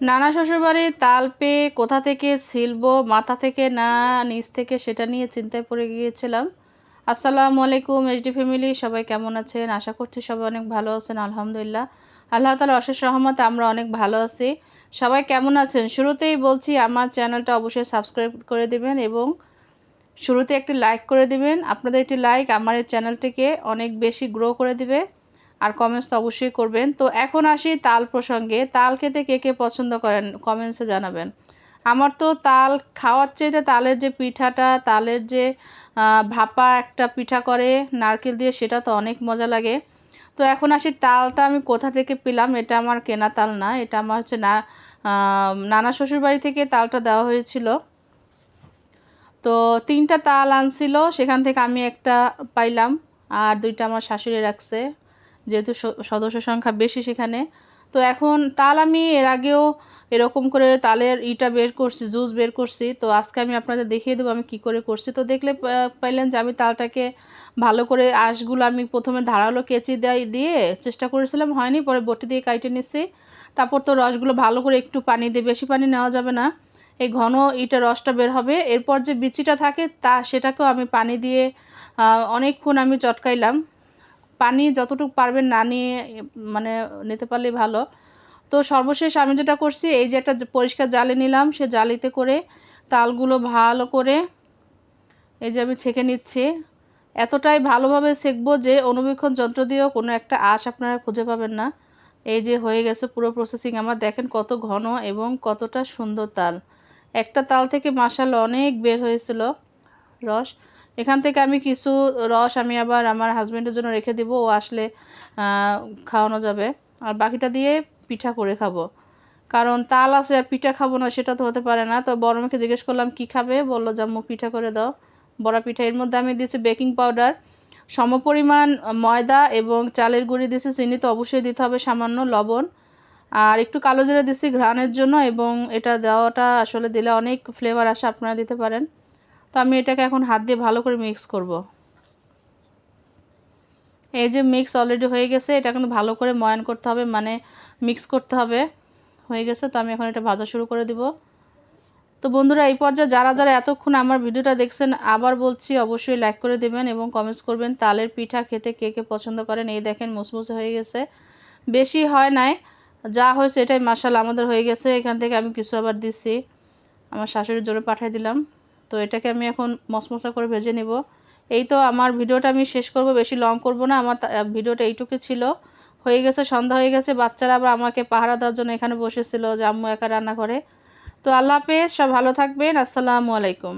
নানা শ্বশুরবাড়ির তাল পেয়ে কোথা থেকে ছিলবো, মাথা থেকে না, নিচ থেকে সেটা নিয়ে চিন্তায় পড়ে গিয়েছিলাম। আসসালামু আলাইকুম এইচডি ফ্যামিলি, সবাই কেমন আছেন? আশা করছি সবাই অনেক ভালো আছেন, আলহামদুলিল্লাহ। আল্লাহ তালা অশেষ রহমতে আমরা অনেক ভালো আছি। সবাই কেমন আছেন? শুরুতেই বলছি, আমার চ্যানেলটা অবশ্যই সাবস্ক্রাইব করে দিবেন এবং শুরুতে একটি লাইক করে দিবেন। আপনাদের একটি লাইক আমার এই চ্যানেলটিকে অনেক বেশি গ্রো করে দিবে। আর কমেন্টস তো অবশ্যই করবেন। তো এখন আসি তাল প্রসঙ্গে। তাল খেতে কে কে পছন্দ করেন? কমেন্টসে জানাবেন। আমার তো তাল খাওয়ার চাইতে তালের যে পিঠাটা, তালের যে ভাপা একটা পিঠা করে নারকেল দিয়ে, সেটা তো অনেক মজা লাগে। তো এখন আসি তালটা আমি কোথা থেকে পেলাম? এটা আমার কেনা তাল না। এটা আমার হচ্ছে না নানা শ্বশুরবাড়ি থেকে তালটা দেওয়া হয়েছিল। তো তিনটা তাল আনছিল। সেখান থেকে আমি একটা পাইলাম। আর দুইটা আমার শাশুড়ি রাখছে। যেহেতু সদস্য সংখ্যা বেশি সেখানে। তো এখন তাল আমি এর আগেও এরকম করে তালের ইটা বের করছি, জুস বের করছি। তো আজকে আমি আপনাদের দেখিয়ে দেবো আমি কি করে করছি। তো দেখলে পাইলেন যে আমি তালটাকে ভালো করে আঁশগুলো আমি প্রথমে ধারালো কেচি দেয়, দিয়ে চেষ্টা করেছিলাম, হয়নি। পরে বটি দিয়ে কাইটে নিচ্ছি তারপর তো রসগুলো ভালো করে একটু পানি দিয়ে, বেশি পানি নেওয়া যাবে না। এই ঘন ইটা রসটা বের হবে। এরপর যে বিচিটা থাকে, তা সেটাকেও আমি পানি দিয়ে অনেকক্ষণ আমি চটকাইলাম। পানি যতটুকু পারবেন না নিয়ে মানে নিতে পারলেই ভালো। তো সর্বশেষ আমি যেটা করছি, এই যে একটা পরিষ্কার জালি নিলাম, সে জালিতে করে তালগুলো ভালো করে এই যে আমি ছেঁকে নিচ্ছি। এতটাই ভালোভাবে সেঁকবো যে অনুবীক্ষণ যন্ত্র দিয়েও কোনো একটা আশ আপনারা খুঁজে পাবেন না। এই যে হয়ে গেছে পুরো প্রসেসিং আমার দেখেন কত ঘন এবং কতটা সুন্দর তাল। একটা তাল থেকে মাসাল অনেক বের হয়েছিল রস। এখান থেকে আমি কিছু রস আমি আবার আমার হাজব্যান্ডের জন্য রেখে দিব, ও আসলে খাওয়ানো যাবে। আর বাকিটা দিয়ে পিঠা করে খাব। কারণ তাল আছে আর পিঠা খাব না, সেটা তো হতে পারে না। তো বড় মেয়েকে জিজ্ঞেস করলাম, কি খাবে? বলল জাম্মু পিঠা করে দাও। বড়া পিঠা। এর মধ্যে আমি দিয়েছি বেকিং পাউডার সমপরিমাণ ময়দা এবং চালের গুঁড়ি দিয়েছি, চিনি তো অবশ্যই দিতে হবে, সামান্য লবণ। আর একটু কালো জিরা দিচ্ছি ঘ্রাণের জন্য এবং এটা দেওয়াটা আসলে দিলে অনেক ফ্লেভার আসে, আপনারা দিতে পারেন। তো আমি এটাকে এখন হাত দিয়ে ভালো করে মিক্স করব। এই যে মিক্স অলরেডি হয়ে গেছে, এটা এখন ভালো করে ময়ান করতে হবে মানে মিক্স করতে হবে। হয়ে গেছে, তো আমি এখন এটা ভাজা শুরু করে দিব। তো বন্ধুরা, এই পর্যায়ে যারা যারা এতক্ষণ আমার ভিডিওটা দেখছেন, আবার বলছি অবশ্যই লাইক করে দেবেন এবং কমেন্টস করবেন। তালের পিঠা খেতে কে কে পছন্দ করেন, এই দেখেন মুসমুসে হয়ে গেছে। বেশি হয় নাই, যা হয়েছে এটাই মাসাল আমাদের হয়ে গেছে। এখান থেকে আমি কিছু আবার দিচ্ছি। আমার শাশুড়ির জন্য পাঠিয়ে দিলাম। তো এটাকে আমি এখন মশমশা করে ভেজে নেব। এই তো আমার ভিডিওটা আমি শেষ করব, বেশি লং করব না। আমার ভিডিওটা এইটুকু ছিল। হয়ে গেছে, সন্ধ্যা হয়ে গেছে। বাচ্চারা আবার আমাকে পাহারা দেওয়ার জন্য এখানে বসেছিল যে আম্মু একা রান্না করে। তো আল্লাহ হাফেজ, সব ভালো থাকবেন। আসসালামু আলাইকুম।